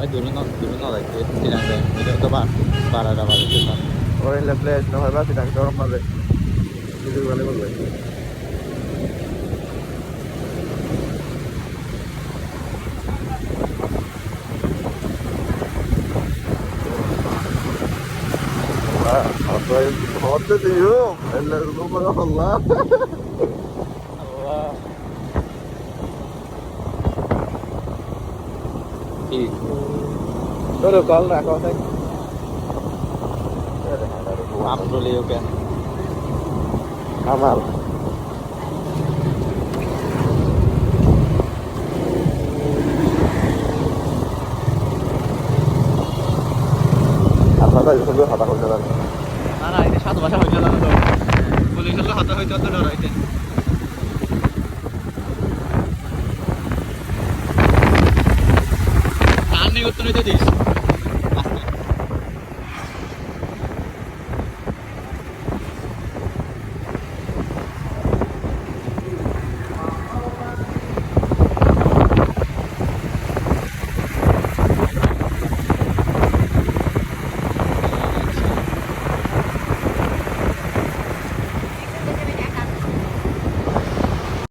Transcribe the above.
ওই দূরে ন দূরে ন যাইতে চিরাং যায় এটা তো বা বারাটা বাজে ওই প্লেস না হয় বা সিটাং গরম পাবে কিছু ভালো বলবে حط اليوم الا الغفر الله Có được con là con thấy আপনারা হাতা করতে পারেন না না এটা সাত মাসে হইতে লাগে তো পুলিশ হলে হাতে হইতে হতে ডরাইতে। Sen de götüne de değilsin.